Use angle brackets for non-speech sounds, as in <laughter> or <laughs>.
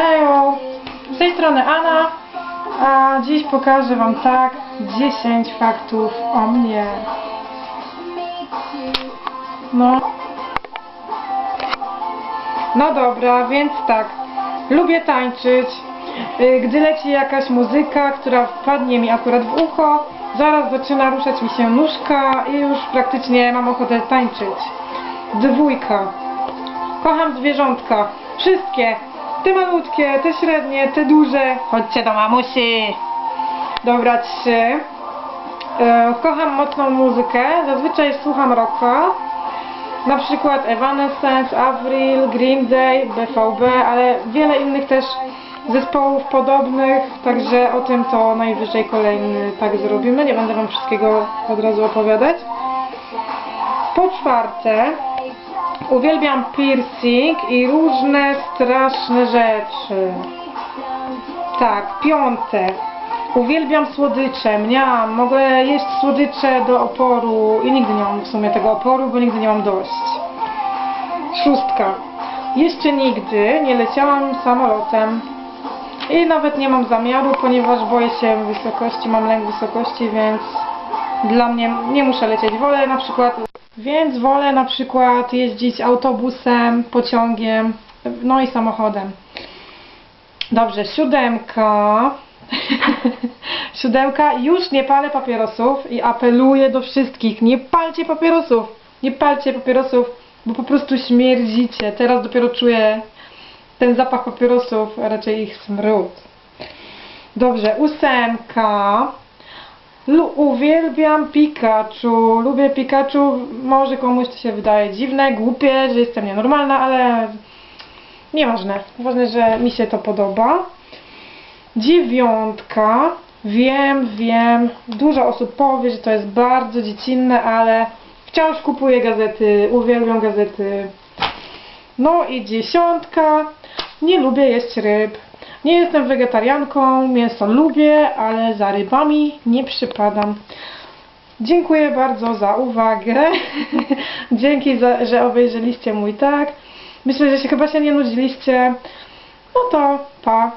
Hejo! Z tej strony Anna, a dziś pokażę Wam tak 10 faktów o mnie. No. No dobra, więc tak. Lubię tańczyć. Y, Gdy leci jakaś muzyka, która wpadnie mi akurat w ucho, zaraz zaczyna ruszać mi się nóżka i już praktycznie mam ochotę tańczyć. Dwójka. Kocham zwierzątka. Wszystkie. Te malutkie, te średnie, te duże. Chodźcie do mamusi. Dobra, trzy. E, kocham mocną muzykę. Zazwyczaj słucham rocka. Na przykład Evanescence, Avril, Green Day, BVB, ale wiele innych też zespołów podobnych, także o tym to najwyżej kolejny tak zrobimy. Nie będę Wam wszystkiego od razu opowiadać. Po czwarte, uwielbiam piercing i różne straszne rzeczy. Tak, piąte. Uwielbiam słodycze, mniam, mogę jeść słodycze do oporu i nigdy nie mam w sumie tego oporu, bo nigdy nie mam dość. Szóstka. Jeszcze nigdy nie leciałam samolotem i nawet nie mam zamiaru, ponieważ boję się wysokości, mam lęk wysokości, więc dla mnie nie muszę lecieć. Wolę na przykład, więc wolę na przykład jeździć autobusem, pociągiem, no i samochodem. Dobrze, siódemka. <laughs> Siódemka. Już nie palę papierosów i apeluję do wszystkich. Nie palcie papierosów. Nie palcie papierosów, bo po prostu śmierdzicie. Teraz dopiero czuję ten zapach papierosów, a raczej ich smród. Dobrze, ósemka. Lu uwielbiam Pikachu. Lubię Pikachu. Może komuś to się wydaje dziwne, głupie, że jestem nienormalna, ale Nieważne. Ważne, że mi się to podoba. Dziewiątka. Wiem, wiem. Dużo osób powie, że to jest bardzo dziecinne, ale wciąż kupuję gazety. Uwielbiam gazety. No i dziesiątka. Nie lubię jeść ryb. Nie jestem wegetarianką. Mięso lubię, ale za rybami nie przypadam. Dziękuję bardzo za uwagę. <laughs> Dzięki, za, że obejrzeliście mój tak. Myślę, że się chyba się nie nudziliście. No to pa.